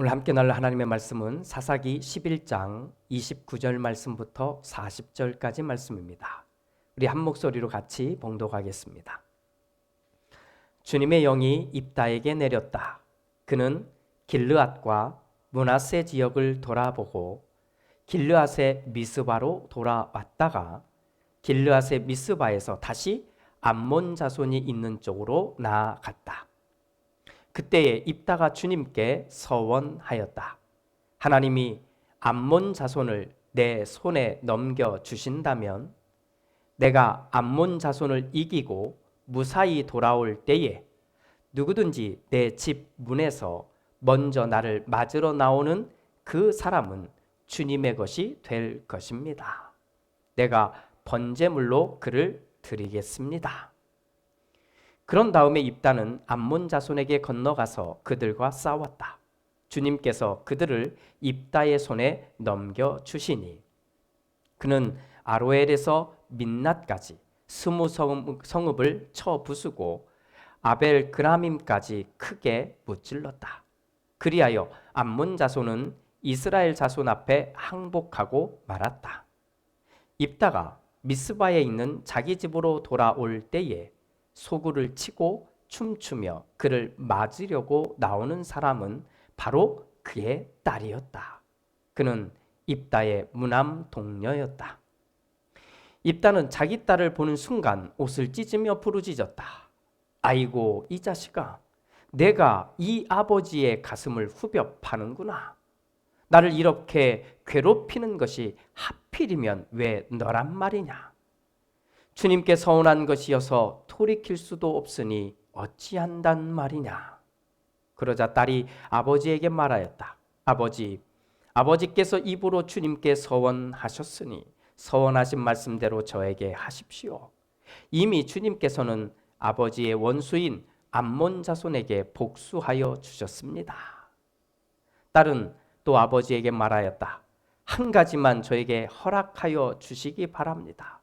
오늘 함께 나눌 하나님의 말씀은 사사기 11장 29절 말씀부터 40절까지 말씀입니다. 우리 한 목소리로 같이 봉독하겠습니다. 주님의 영이 입다에게 내렸다. 그는 길르앗과 문하세 지역을 돌아보고 길르앗의 미스바로 돌아왔다가 길르앗의 미스바에서 다시 암몬 자손이 있는 쪽으로 나아갔다. 그때에 입다가 주님께 서원하였다. 하나님이 암몬 자손을 내 손에 넘겨 주신다면 내가 암몬 자손을 이기고 무사히 돌아올 때에 누구든지 내 집 문에서 먼저 나를 맞으러 나오는 그 사람은 주님의 것이 될 것입니다. 내가 번제물로 그를 드리겠습니다. 그런 다음에 입다는 암몬 자손에게 건너가서 그들과 싸웠다. 주님께서 그들을 입다의 손에 넘겨 주시니 그는 아로엘에서 민낫까지 스무 성읍을 쳐 부수고 아벨 그라밈까지 크게 무찔렀다. 그리하여 암몬 자손은 이스라엘 자손 앞에 항복하고 말았다. 입다가 미스바에 있는 자기 집으로 돌아올 때에 소구를 치고 춤추며 그를 맞으려고 나오는 사람은 바로 그의 딸이었다. 그는 입다의 무남 동녀였다. 입다는 자기 딸을 보는 순간 옷을 찢으며 부르짖었다. 아이고 이 자식아 내가 이 아버지의 가슴을 후벼 파는구나. 나를 이렇게 괴롭히는 것이 하필이면 왜 너란 말이냐? 주님께 서운한 것이어서 돌이킬 수도 없으니 어찌한단 말이냐? 그러자 딸이 아버지에게 말하였다. 아버지, 아버지께서 입으로 주님께 서원하셨으니 서원하신 말씀대로 저에게 하십시오. 이미 주님께서는 아버지의 원수인 암몬 자손에게 복수하여 주셨습니다. 딸은 또 아버지에게 말하였다. 한 가지만 저에게 허락하여 주시기 바랍니다.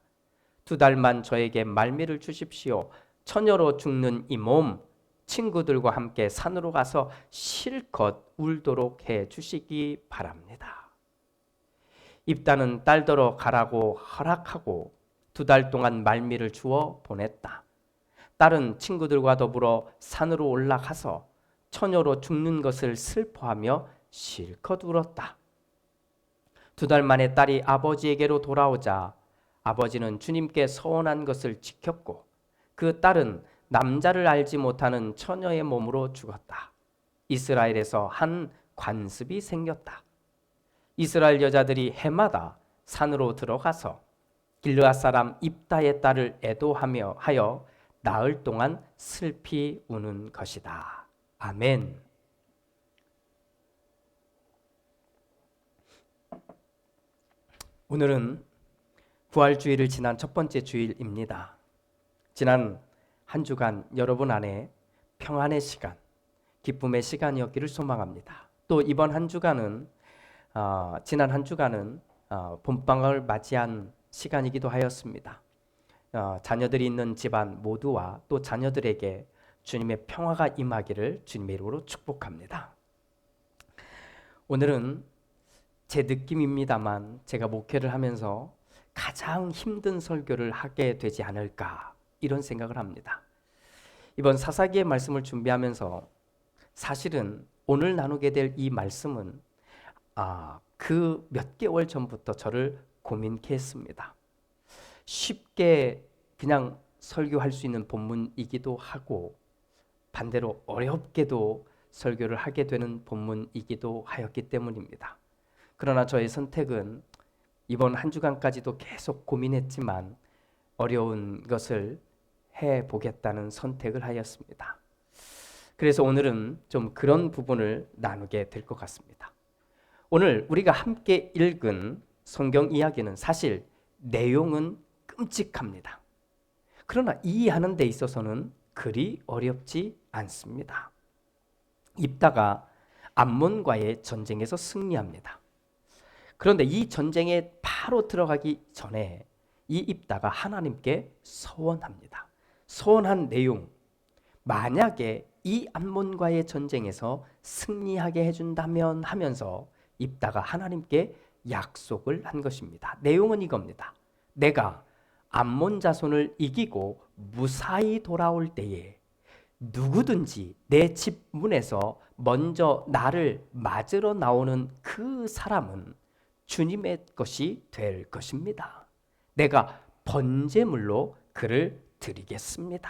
두 달만 저에게 말미를 주십시오. 처녀로 죽는 이 몸 친구들과 함께 산으로 가서 실컷 울도록 해 주시기 바랍니다. 입다는 딸더러 가라고 허락하고 두 달 동안 말미를 주어 보냈다. 딸은 친구들과 더불어 산으로 올라가서 처녀로 죽는 것을 슬퍼하며 실컷 울었다. 두 달 만에 딸이 아버지에게로 돌아오자 아버지는 주님께 서원한 것을 지켰고 그 딸은 남자를 알지 못하는 처녀의 몸으로 죽었다. 이스라엘에서 한 관습이 생겼다. 이스라엘 여자들이 해마다 산으로 들어가서 길르앗 사람 입다의 딸을 애도하며 하여 나흘 동안 슬피 우는 것이다. 아멘. 오늘은 부활주의를 지난 첫 번째 주일입니다. 지난 한 주간 여러분 안에 평안의 시간, 기쁨의 시간이었기를 소망합니다. 또 이번 한 주간은 어, 지난 한 주간은 어, 봄방을 맞이한 시간이기도 하였습니다. 어, 자녀들이 있는 집안 모두와 또 자녀들에게 주님의 평화가 임하기를 주님의 이름으로 축복합니다. 오늘은 제 느낌입니다만 제가 목회를 하면서 가장 힘든 설교를 하게 되지 않을까 이런 생각을 합니다. 이번 사사기의 말씀을 준비하면서 사실은 오늘 나누게 될 이 말씀은 아, 그 몇 개월 전부터 저를 고민케 했습니다. 쉽게 그냥 설교할 수 있는 본문이기도 하고 반대로 어렵게도 설교를 하게 되는 본문이기도 하였기 때문입니다. 그러나 저의 선택은 이번 한 주간까지도 계속 고민했지만 어려운 것을 해 보겠다는 선택을 하였습니다. 그래서 오늘은 좀 그런 부분을 나누게 될 것 같습니다. 오늘 우리가 함께 읽은 성경 이야기는 사실 내용은 끔찍합니다. 그러나 이해하는 데 있어서는 그리 어렵지 않습니다. 입다가 암몬과의 전쟁에서 승리합니다. 그런데 이 전쟁에 바로 들어가기 전에 이 입다가 하나님께 서원합니다. 서원한 내용 만약에 이 암몬과의 전쟁에서 승리하게 해준다면 하면서 입다가 하나님께 약속을 한 것입니다. 내용은 이겁니다. 내가 암몬 자손을 이기고 무사히 돌아올 때에 누구든지 내 집 문에서 먼저 나를 맞으러 나오는 그 사람은 주님의 것이 될 것입니다. 내가 번제물로 그를 드리겠습니다.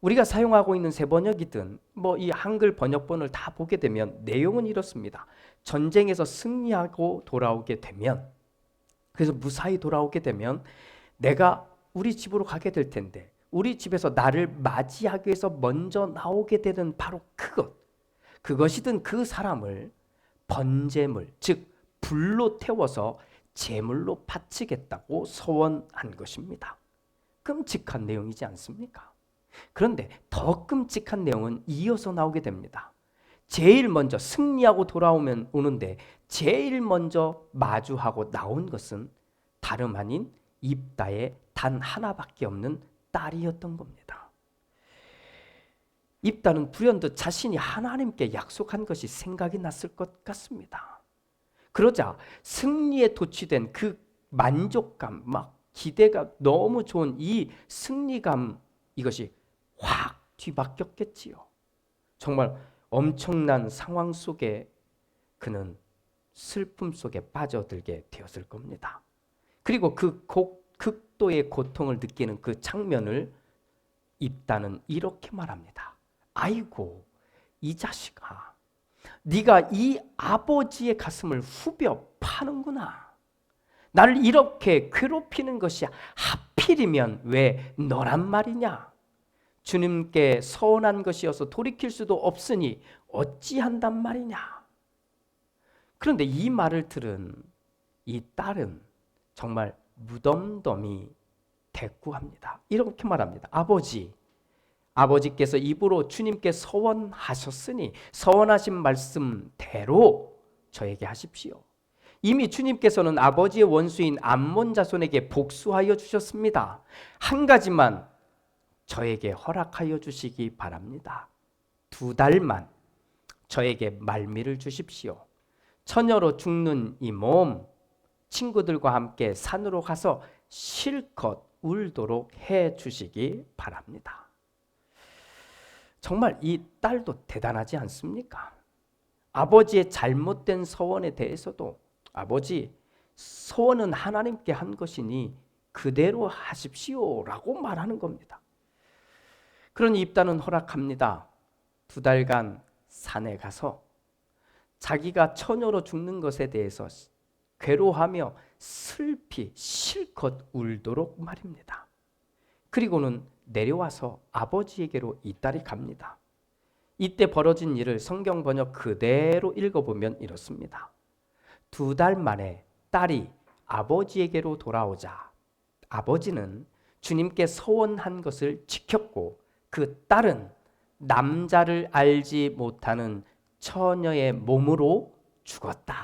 우리가 사용하고 있는 새 번역이든 뭐 이 한글 번역본을 다 보게 되면 내용은 이렇습니다. 전쟁에서 승리하고 돌아오게 되면 그래서 무사히 돌아오게 되면 내가 우리 집으로 가게 될 텐데 우리 집에서 나를 맞이하기 위해서 먼저 나오게 되는 바로 그것 그것이든 그 사람을 번제물 즉 불로 태워서 제물로 바치겠다고 서원한 것입니다. 끔찍한 내용이지 않습니까? 그런데 더 끔찍한 내용은 이어서 나오게 됩니다. 제일 먼저 승리하고 돌아오면 오는데 제일 먼저 마주하고 나온 것은 다름 아닌 입다의 단 하나밖에 없는 딸이었던 겁니다. 입다는 불현듯 자신이 하나님께 약속한 것이 생각이 났을 것 같습니다. 그러자 승리에 도취된 그 만족감, 막 기대가 너무 좋은 이 승리감 이것이 확 뒤바뀌었겠지요. 정말 엄청난 상황 속에 그는 슬픔 속에 빠져들게 되었을 겁니다. 그리고 그 극도의 고통을 느끼는 그 장면을 입다는 이렇게 말합니다. 아이고 이 자식아 네가 이 아버지의 가슴을 후벼 파는구나. 나를 이렇게 괴롭히는 것이 하필이면 왜 너란 말이냐? 주님께 서운한 것이어서 돌이킬 수도 없으니 어찌한단 말이냐? 그런데 이 말을 들은 이 딸은 정말 무덤덤이 대꾸합니다. 이렇게 말합니다. 아버지, 아버지께서 입으로 주님께 서원하셨으니 서원하신 말씀대로 저에게 하십시오. 이미 주님께서는 아버지의 원수인 암몬 자손에게 복수하여 주셨습니다. 한 가지만 저에게 허락하여 주시기 바랍니다. 두 달만 저에게 말미를 주십시오. 처녀로 죽는 이 몸 친구들과 함께 산으로 가서 실컷 울도록 해 주시기 바랍니다. 정말 이 딸도 대단하지 않습니까? 아버지의 잘못된 서원에 대해서도 아버지 서원은 하나님께 한 것이니 그대로 하십시오라고 말하는 겁니다. 그러니 입단은 허락합니다. 두 달간 산에 가서 자기가 처녀로 죽는 것에 대해서 괴로워하며 슬피 실컷 울도록 말입니다. 그리고는 내려와서 아버지에게로 이 딸이 갑니다. 이때 벌어진 일을 성경 번역 그대로 읽어보면 이렇습니다. 두 달 만에 딸이 아버지에게로 돌아오자 아버지는 주님께 서원한 것을 지켰고 그 딸은 남자를 알지 못하는 처녀의 몸으로 죽었다.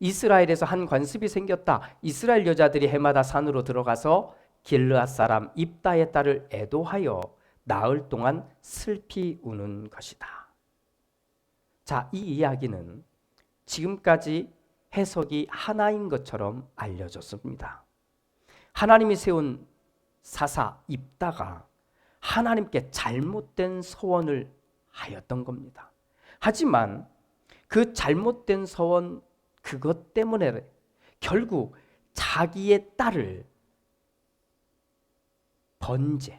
이스라엘에서 한 관습이 생겼다. 이스라엘 여자들이 해마다 산으로 들어가서 길르앗 사람 입다의 딸을 애도하여 나흘 동안 슬피 우는 것이다. 자, 이 이야기는 지금까지 해석이 하나인 것처럼 알려졌습니다. 하나님이 세운 사사 입다가 하나님께 잘못된 서원을 하였던 겁니다. 하지만 그 잘못된 서원 그것 때문에 결국 자기의 딸을 번제,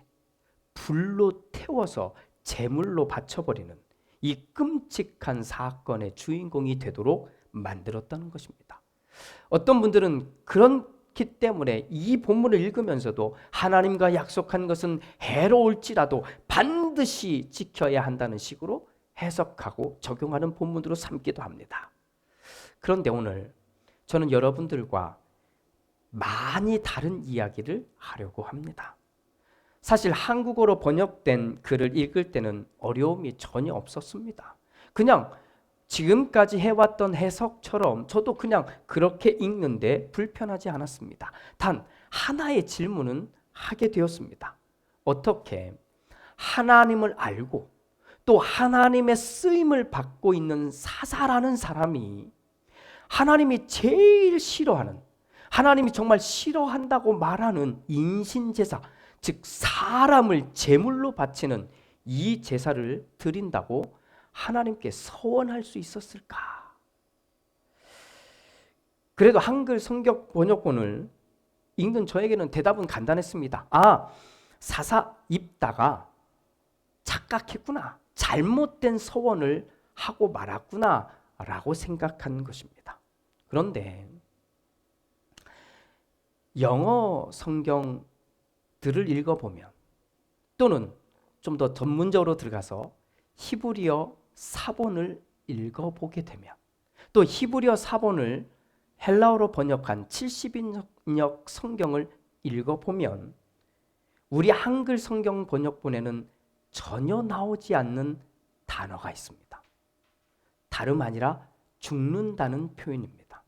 불로 태워서 제물로 바쳐버리는 이 끔찍한 사건의 주인공이 되도록 만들었다는 것입니다. 어떤 분들은 그렇기 때문에 이 본문을 읽으면서도 하나님과 약속한 것은 해로울지라도 반드시 지켜야 한다는 식으로 해석하고 적용하는 본문으로 삼기도 합니다. 그런데 오늘 저는 여러분들과 많이 다른 이야기를 하려고 합니다. 사실 한국어로 번역된 글을 읽을 때는 어려움이 전혀 없었습니다. 그냥 지금까지 해왔던 해석처럼 저도 그냥 그렇게 읽는데 불편하지 않았습니다. 단 하나의 질문은 하게 되었습니다. 어떻게 하나님을 알고 또 하나님의 쓰임을 받고 있는 사사라는 사람이 하나님이 제일 싫어하는 하나님이 정말 싫어한다고 말하는 인신제사 즉 사람을 제물로 바치는 이 제사를 드린다고 하나님께 서원할 수 있었을까? 그래도 한글 성경 번역본을 읽는 저에게는 대답은 간단했습니다. 아, 사사 입다가 착각했구나. 잘못된 서원을 하고 말았구나. 라고 생각한 것입니다. 그런데 영어 성경 들을 읽어보면 또는 좀 더 전문적으로 들어가서 히브리어 사본을 읽어보게 되면 또 히브리어 사본을 헬라어로 번역한 70인역 성경을 읽어보면 우리 한글 성경 번역본에는 전혀 나오지 않는 단어가 있습니다. 다름 아니라 죽는다는 표현입니다.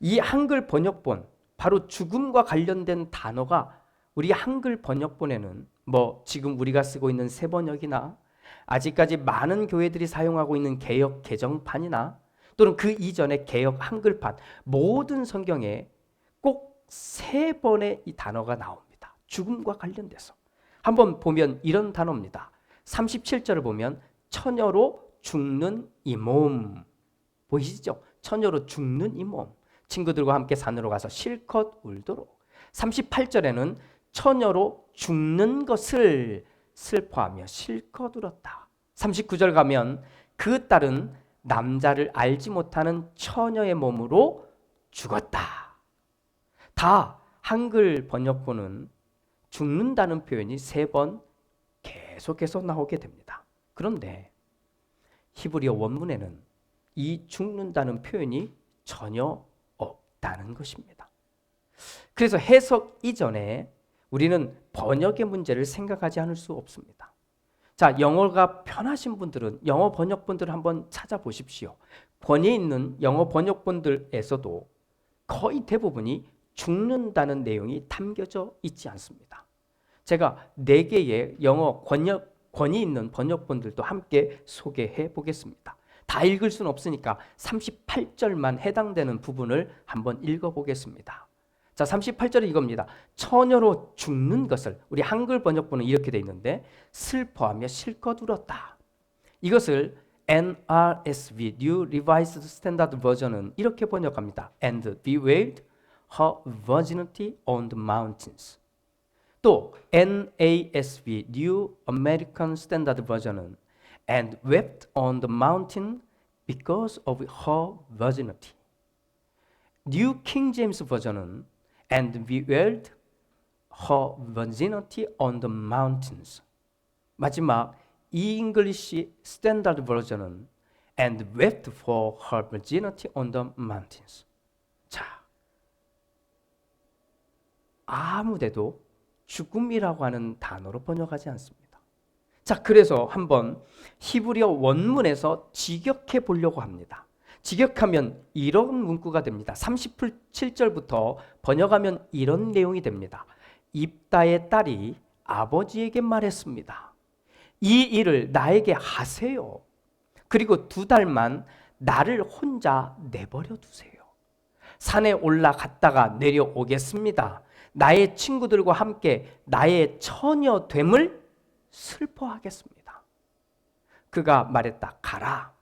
이 한글 번역본, 바로 죽음과 관련된 단어가 우리 한글 번역본에는 뭐 지금 우리가 쓰고 있는 세번역이나 아직까지 많은 교회들이 사용하고 있는 개역 개정판이나 또는 그 이전의 개역 한글판 모든 성경에 꼭 세 번의 이 단어가 나옵니다. 죽음과 관련돼서. 한번 보면 이런 단어입니다. 37절을 보면 처녀로 죽는 이 몸. 보이시죠? 처녀로 죽는 이 몸. 친구들과 함께 산으로 가서 실컷 울도록. 38절에는 처녀로 죽는 것을 슬퍼하며 실컷 울었다. 39절 가면 그 딸은 남자를 알지 못하는 처녀의 몸으로 죽었다. 다 한글 번역본은 죽는다는 표현이 세 번 계속해서 나오게 됩니다. 그런데 히브리어 원문에는 이 죽는다는 표현이 전혀 없다는 것입니다. 그래서 해석 이전에 우리는 번역의 문제를 생각하지 않을 수 없습니다. 자, 영어가 편하신 분들은 영어 번역본들을 한번 찾아보십시오. 권위 있는 영어 번역본들에서도 거의 대부분이 죽는다는 내용이 담겨져 있지 않습니다. 제가 네 개의 영어 권역, 권위 있는 번역본들도 함께 소개해 보겠습니다. 다 읽을 수는 없으니까 38절만 해당되는 부분을 한번 읽어 보겠습니다. 자, 38절이 이겁니다. 처녀로 죽는 것을 우리 한글 번역본은 이렇게 돼 있는데 슬퍼하며 실컷 울었다. 이것을 NRSV New Revised Standard Version은 이렇게 번역합니다. And bewailed her virginity on the mountains. 또 NASV New American Standard Version은 and wept on the mountain because of her virginity. New King James Version은 and bewailed her virginity on the mountains. 마지막 이 English Standard Version은 and wept for her virginity on the mountains. 자, 아무데도 죽음이라고 하는 단어로 번역하지 않습니다. 자, 그래서 한번 히브리어 원문에서 직역해 보려고 합니다. 직역하면 이런 문구가 됩니다. 37절부터 번역하면 이런 내용이 됩니다. 입다의 딸이 아버지에게 말했습니다. 이 일을 나에게 하세요. 그리고 두 달만 나를 혼자 내버려 두세요. 산에 올라갔다가 내려오겠습니다. 나의 친구들과 함께 나의 처녀됨을 슬퍼하겠습니다. 그가 말했다. 가라.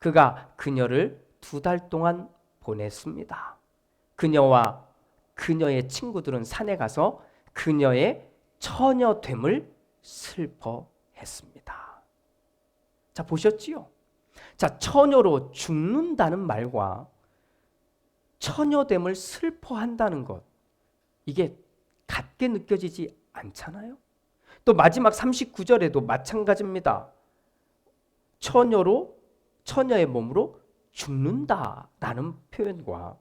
그가 그녀를 두 달 동안 보냈습니다. 그녀와 그녀의 친구들은 산에 가서 그녀의 처녀됨을 슬퍼했습니다. 자, 보셨지요? 자, 처녀로 죽는다는 말과 처녀됨을 슬퍼한다는 것. 이게 같게 느껴지지 않잖아요? 또 마지막 39절에도 마찬가지입니다. 처녀로 처녀의 몸으로 죽는다라는 표현과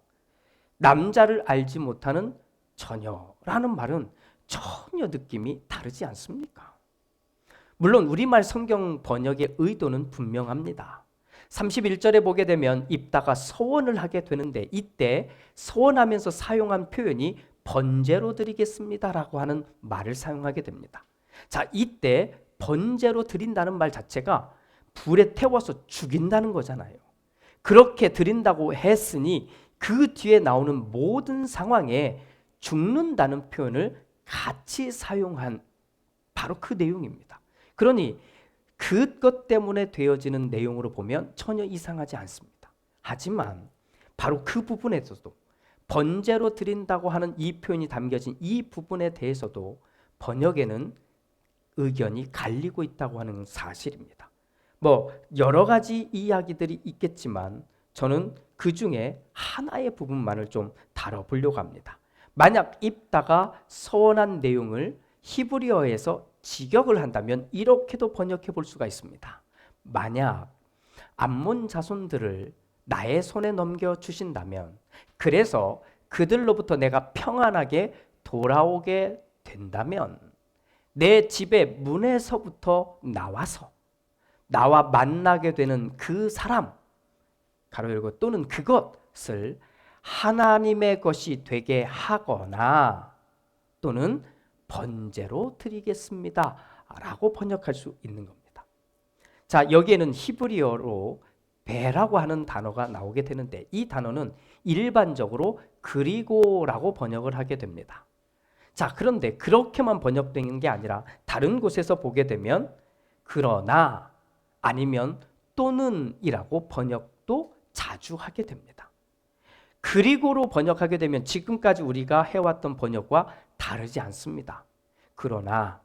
남자를 알지 못하는 처녀라는 말은 전혀 느낌이 다르지 않습니까? 물론 우리말 성경 번역의 의도는 분명합니다. 31절에 보게 되면 입다가 소원을 하게 되는데 이때 소원하면서 사용한 표현이 번제로 드리겠습니다라고 하는 말을 사용하게 됩니다. 자, 이때 번제로 드린다는 말 자체가 불에 태워서 죽인다는 거잖아요. 그렇게 드린다고 했으니 그 뒤에 나오는 모든 상황에 죽는다는 표현을 같이 사용한 바로 그 내용입니다. 그러니 그것 때문에 되어지는 내용으로 보면 전혀 이상하지 않습니다. 하지만 바로 그 부분에서도 번제로 드린다고 하는 이 표현이 담겨진 이 부분에 대해서도 번역에는 의견이 갈리고 있다고 하는 사실입니다. 뭐 여러 가지 이야기들이 있겠지만 저는 그 중에 하나의 부분만을 좀 다뤄보려고 합니다. 만약 입다가 서원한 내용을 히브리어에서 직역을 한다면 이렇게도 번역해 볼 수가 있습니다. 만약 암몬 자손들을 나의 손에 넘겨 주신다면 그래서 그들로부터 내가 평안하게 돌아오게 된다면 내 집의 문에서부터 나와서 나와 만나게 되는 그 사람 가로 열고 또는 그것을 하나님의 것이 되게 하거나 또는 번제로 드리겠습니다. 라고 번역할 수 있는 겁니다. 자, 여기에는 히브리어로 배라고 하는 단어가 나오게 되는데 이 단어는 일반적으로 그리고라고 번역을 하게 됩니다. 자, 그런데 그렇게만 번역되는 게 아니라 다른 곳에서 보게 되면 그러나 아니면 또는이라고 번역도 자주 하게 됩니다. 그리고로 번역하게 되면 지금까지 우리가 해왔던 번역과 다르지 않습니다. 그러나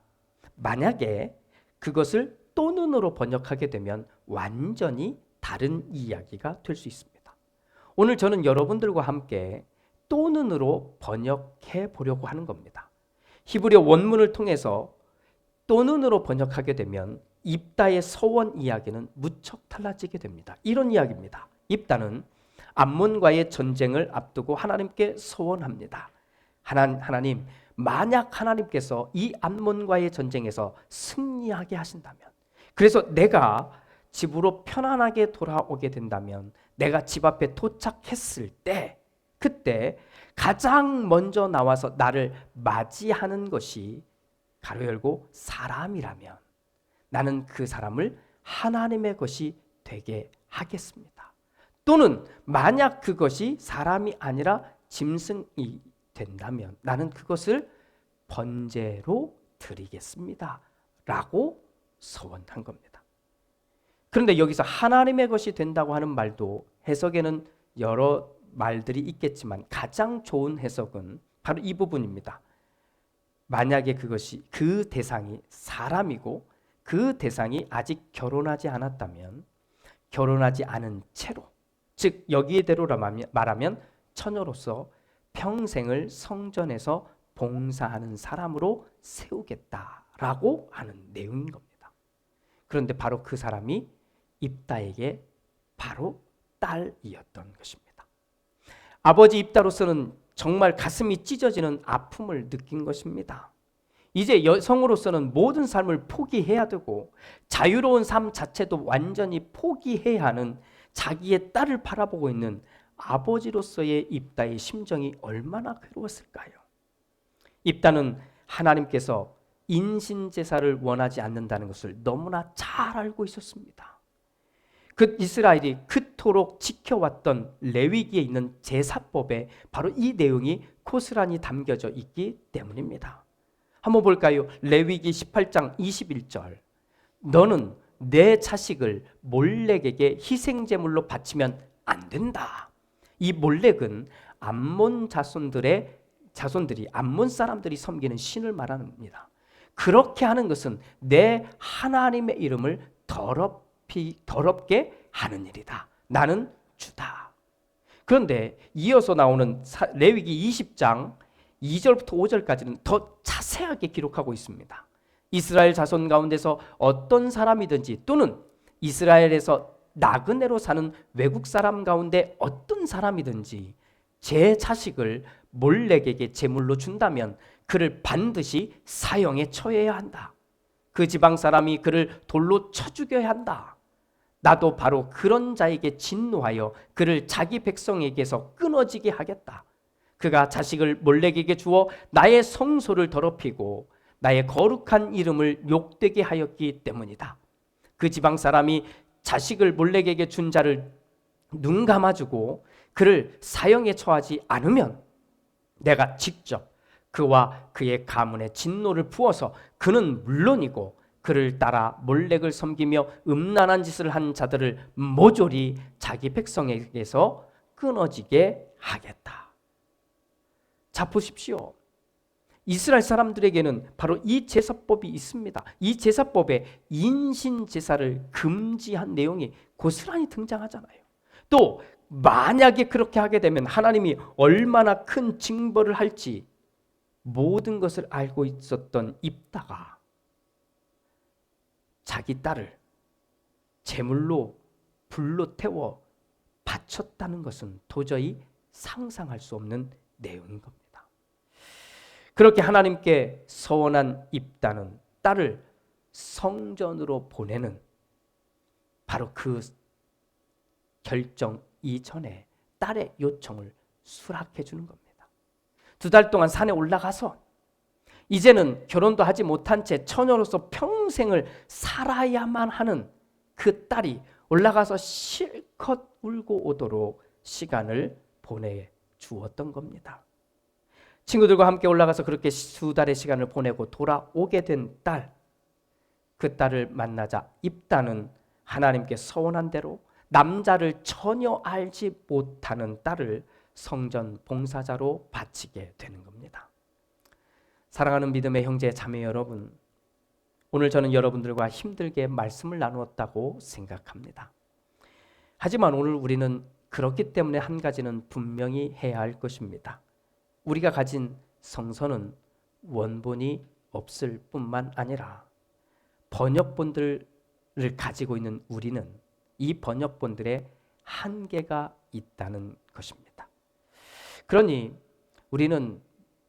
만약에 그것을 또는으로 번역하게 되면 완전히 다른 이야기가 될 수 있습니다. 오늘 저는 여러분들과 함께 또는으로 번역해 보려고 하는 겁니다. 히브리어 원문을 통해서 또는으로 번역하게 되면 입다의 서원 이야기는 무척 달라지게 됩니다. 이런 이야기입니다. 입다는 암몬과의 전쟁을 앞두고 하나님께 소원합니다. 하나, 하나님, 만약 하나님께서 이 암몬과의 전쟁에서 승리하게 하신다면, 그래서 내가 집으로 편안하게 돌아오게 된다면, 내가 집 앞에 도착했을 때, 그때 가장 먼저 나와서 나를 맞이하는 것이 가로 열고 사람이라면, 나는 그 사람을 하나님의 것이 되게 하겠습니다. 또는 만약 그것이 사람이 아니라 짐승이 된다면 나는 그것을 번제로 드리겠습니다. 라고 서원한 겁니다. 그런데 여기서 하나님의 것이 된다고 하는 말도 해석에는 여러 말들이 있겠지만 가장 좋은 해석은 바로 이 부분입니다. 만약에 그것이 그 대상이 사람이고 그 대상이 아직 결혼하지 않았다면 결혼하지 않은 채로 즉 여기에대로 말하면 처녀로서 평생을 성전에서 봉사하는 사람으로 세우겠다라고 하는 내용인 겁니다. 그런데 바로 그 사람이 입다에게 바로 딸이었던 것입니다. 아버지 입다로서는 정말 가슴이 찢어지는 아픔을 느낀 것입니다. 이제 여성으로서는 모든 삶을 포기해야 되고 자유로운 삶 자체도 완전히 포기해야 하는 자기의 딸을 바라보고 있는 아버지로서의 입다의 심정이 얼마나 괴로웠을까요? 입다는 하나님께서 인신 제사를 원하지 않는다는 것을 너무나 잘 알고 있었습니다. 그 이스라엘이 그토록 지켜왔던 레위기에 있는 제사법에 바로 이 내용이 고스란히 담겨져 있기 때문입니다. 한번 볼까요? 레위기 18장 21절. 너는 내 자식을 몰렉에게 희생 제물로 바치면 안 된다. 이 몰렉은 암몬 자손들의 자손들이 암몬 사람들이 섬기는 신을 말합니다. 그렇게 하는 것은 내 하나님의 이름을 더럽히 더럽게 하는 일이다. 나는 주다. 그런데 이어서 나오는 레위기 20장 2절부터 5절까지는 더자 세하게 기록하고 있습니다. 이스라엘 자손 가운데서 어떤 사람이든지 또는 이스라엘에서 나그네로 사는 외국 사람 가운데 어떤 사람이든지 제 자식을 몰렉에게 제물로 준다면 그를 반드시 사형에 처해야 한다. 그 지방 사람이 그를 돌로 쳐 죽여야 한다. 나도 바로 그런 자에게 진노하여 그를 자기 백성에게서 끊어지게 하겠다. 그가 자식을 몰렉에게 주어 나의 성소를 더럽히고 나의 거룩한 이름을 욕되게 하였기 때문이다. 그 지방 사람이 자식을 몰렉에게 준 자를 눈 감아주고 그를 사형에 처하지 않으면 내가 직접 그와 그의 가문에 진노를 부어서 그는 물론이고 그를 따라 몰렉을 섬기며 음란한 짓을 한 자들을 모조리 자기 백성에게서 끊어지게 하겠다. 자 보십시오. 이스라엘 사람들에게는 바로 이 제사법이 있습니다. 이 제사법에 인신 제사를 금지한 내용이 고스란히 등장하잖아요. 또 만약에 그렇게 하게 되면 하나님이 얼마나 큰 징벌을 할지 모든 것을 알고 있었던 입다가 자기 딸을 제물로 불로 태워 바쳤다는 것은 도저히 상상할 수 없는 내용인 겁니다. 그렇게 하나님께 서원한 입다는 딸을 성전으로 보내는 바로 그 결정 이전에 딸의 요청을 수락해 주는 겁니다. 두 달 동안 산에 올라가서 이제는 결혼도 하지 못한 채 처녀로서 평생을 살아야만 하는 그 딸이 올라가서 실컷 울고 오도록 시간을 보내 주었던 겁니다. 친구들과 함께 올라가서 그렇게 수 달의 시간을 보내고 돌아오게 된 딸, 그 딸을 만나자 입다는 하나님께 서원한 대로 남자를 전혀 알지 못하는 딸을 성전 봉사자로 바치게 되는 겁니다. 사랑하는 믿음의 형제 자매 여러분, 오늘 저는 여러분들과 힘들게 말씀을 나누었다고 생각합니다. 하지만 오늘 우리는 그렇기 때문에 한 가지는 분명히 해야 할 것입니다. 우리가 가진 성서는 원본이 없을 뿐만 아니라 번역본들을 가지고 있는 우리는 이 번역본들의 한계가 있다는 것입니다. 그러니 우리는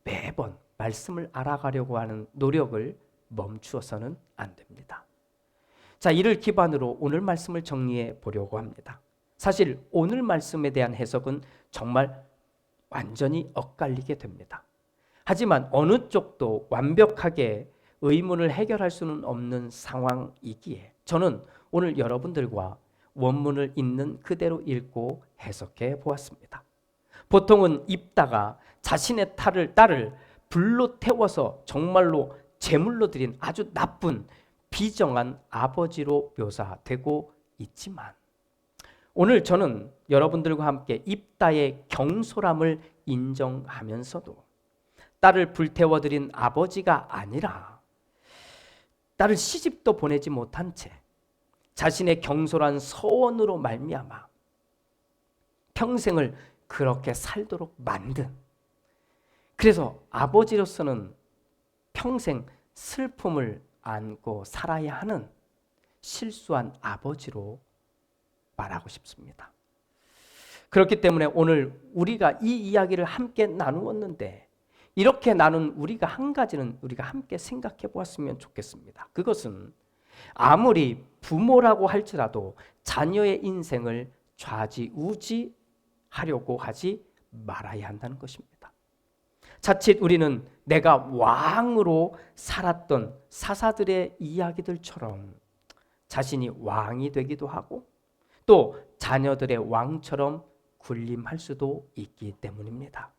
매번 말씀을 알아가려고 하는 노력을 멈추어서는 안 됩니다. 자, 이를 기반으로 오늘 말씀을 정리해 보려고 합니다. 사실 오늘 말씀에 대한 해석은 정말 완전히 엇갈리게 됩니다. 하지만 어느 쪽도 완벽하게 의문을 해결할 수는 없는 상황이기에 저는 오늘 여러분들과 원문을 있는 그대로 읽고 해석해 보았습니다. 보통은 입다가 자신의 딸을, 딸을 불로 태워서 정말로 제물로 드린 아주 나쁜 비정한 아버지로 묘사되고 있지만 오늘 저는 여러분들과 함께 입다의 경솔함을 인정하면서도 딸을 불태워 드린 아버지가 아니라 딸을 시집도 보내지 못한 채 자신의 경솔한 서원으로 말미암아 평생을 그렇게 살도록 만든 그래서 아버지로서는 평생 슬픔을 안고 살아야 하는 실수한 아버지로 말하고 싶습니다. 그렇기 때문에 오늘 우리가 이 이야기를 함께 나누었는데 이렇게 나눈 우리가 한 가지는 우리가 함께 생각해 보았으면 좋겠습니다. 그것은 아무리 부모라고 할지라도 자녀의 인생을 좌지우지 하려고 하지 말아야 한다는 것입니다. 자칫 우리는 내가 왕으로 살았던 사사들의 이야기들처럼 자신이 왕이 되기도 하고 또 자녀들의 왕처럼 군림할 수도 있기 때문입니다.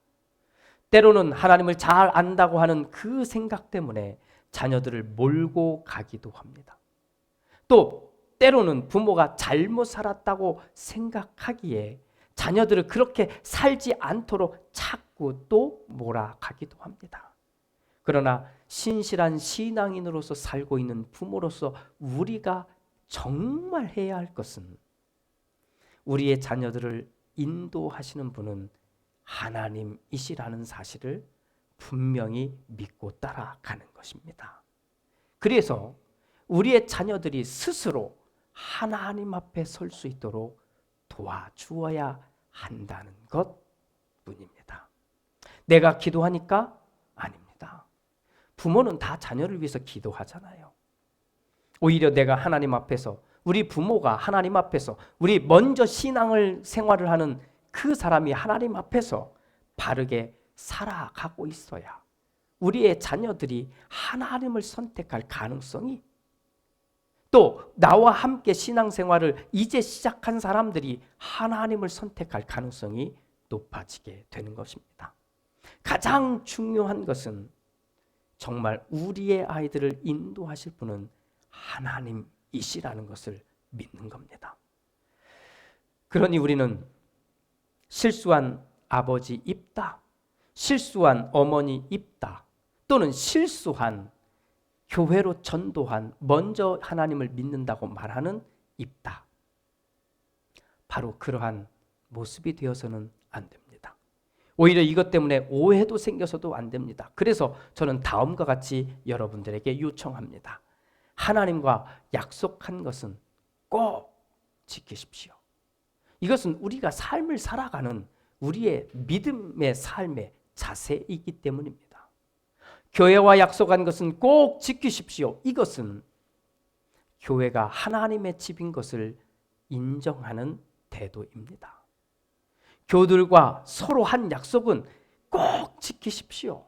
때로는 하나님을 잘 안다고 하는 그 생각 때문에 자녀들을 몰고 가기도 합니다. 또 때로는 부모가 잘못 살았다고 생각하기에 자녀들을 그렇게 살지 않도록 자꾸 또 몰아가기도 합니다. 그러나 신실한 신앙인으로서 살고 있는 부모로서 우리가 정말 해야 할 것은 우리의 자녀들을 인도하시는 분은 하나님이시라는 사실을 분명히 믿고 따라가는 것입니다. 그래서 우리의 자녀들이 스스로 하나님 앞에 설 수 있도록 도와주어야 한다는 것 뿐입니다. 내가 기도하니까 아닙니다. 부모는 다 자녀를 위해서 기도하잖아요. 오히려 내가 하나님 앞에서 우리 부모가 하나님 앞에서 우리 먼저 신앙을 생활을 하는 그 사람이 하나님 앞에서 바르게 살아가고 있어야 우리의 자녀들이 하나님을 선택할 가능성이 또 나와 함께 신앙생활을 이제 시작한 사람들이 하나님을 선택할 가능성이 높아지게 되는 것입니다. 가장 중요한 것은 정말 우리의 아이들을 인도하실 분은 하나님 이시라는 것을 믿는 겁니다. 그러니 우리는 실수한 아버지 입다, 실수한 어머니 입다, 또는 실수한 교회로 전도한 먼저 하나님을 믿는다고 말하는 입다. 바로 그러한 모습이 되어서는 안 됩니다. 오히려 이것 때문에 오해도 생겨서도 안 됩니다. 그래서 저는 다음과 같이 여러분들에게 요청합니다. 하나님과 약속한 것은 꼭 지키십시오. 이것은 우리가 삶을 살아가는 우리의 믿음의 삶의 자세이기 때문입니다. 교회와 약속한 것은 꼭 지키십시오. 이것은 교회가 하나님의 집인 것을 인정하는 태도입니다. 교들과 서로 한 약속은 꼭 지키십시오.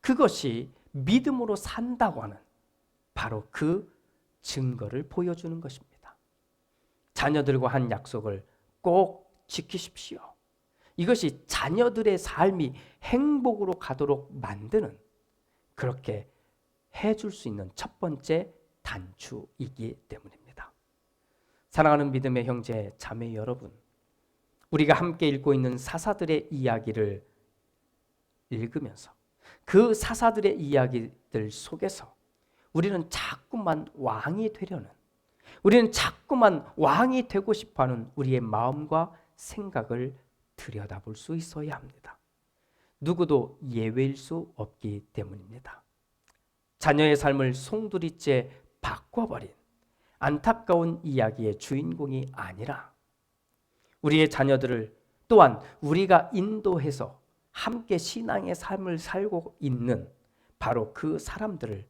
그것이 믿음으로 산다고 하는 바로 그 증거를 보여주는 것입니다. 자녀들과 한 약속을 꼭 지키십시오. 이것이 자녀들의 삶이 행복으로 가도록 만드는 그렇게 해줄 수 있는 첫 번째 단추이기 때문입니다. 사랑하는 믿음의 형제, 자매 여러분, 우리가 함께 읽고 있는 사사들의 이야기를 읽으면서 그 사사들의 이야기들 속에서 우리는 자꾸만 왕이 되려는 우리는 자꾸만 왕이 되고 싶어하는 우리의 마음과 생각을 들여다볼 수 있어야 합니다. 누구도 예외일 수 없기 때문입니다. 자녀의 삶을 송두리째 바꿔버린 안타까운 이야기의 주인공이 아니라 우리의 자녀들을 또한 우리가 인도해서 함께 신앙의 삶을 살고 있는 바로 그 사람들을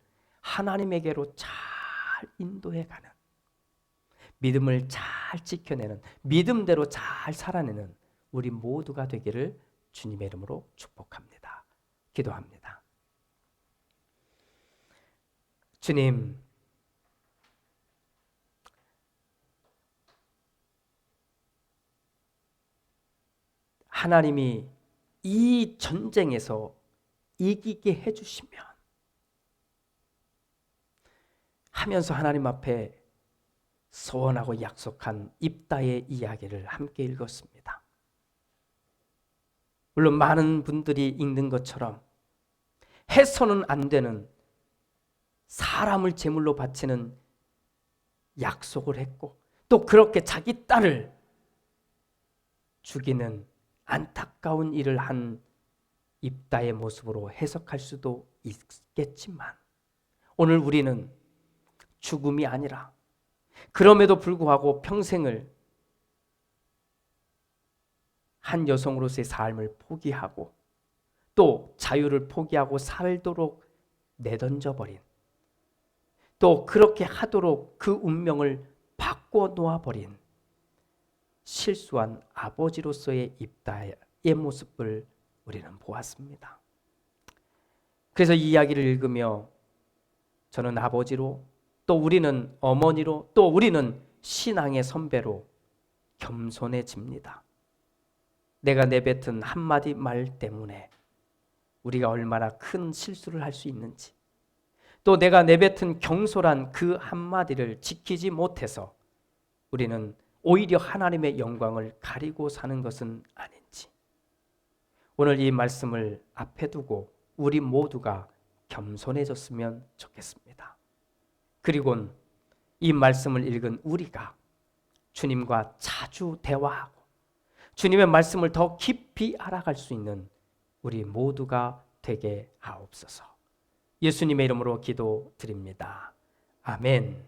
하나님에게로 잘 인도해 가는 믿음을 잘 지켜내는 믿음대로 잘 살아내는 우리 모두가 되기를 주님의 이름으로 축복합니다. 기도합니다. 주님, 하나님이 이 전쟁에서 이기게 해주시면 하면서 하나님 앞에 소원하고 약속한 입다의 이야기를 함께 읽었습니다. 물론 많은 분들이 읽는 것처럼 해서는 안 되는 사람을 제물로 바치는 약속을 했고 또 그렇게 자기 딸을 죽이는 안타까운 일을 한 입다의 모습으로 해석할 수도 있겠지만 오늘 우리는 죽음이 아니라 그럼에도 불구하고 평생을 한 여성으로서의 삶을 포기하고 또 자유를 포기하고 살도록 내던져 버린 또 그렇게 하도록 그 운명을 바꿔 놓아 버린 실수한 아버지로서의 입다의 모습을 우리는 보았습니다. 그래서 이 이야기를 읽으며 저는 아버지로 또 우리는 어머니로 또 우리는 신앙의 선배로 겸손해집니다. 내가 내뱉은 한마디 말 때문에 우리가 얼마나 큰 실수를 할 수 있는지 또 내가 내뱉은 경솔한 그 한마디를 지키지 못해서 우리는 오히려 하나님의 영광을 가리고 사는 것은 아닌지 오늘 이 말씀을 앞에 두고 우리 모두가 겸손해졌으면 좋겠습니다. 그리고 이 말씀을 읽은 우리가 주님과 자주 대화하고 주님의 말씀을 더 깊이 알아갈 수 있는 우리 모두가 되게 하옵소서. 예수님의 이름으로 기도드립니다. 아멘.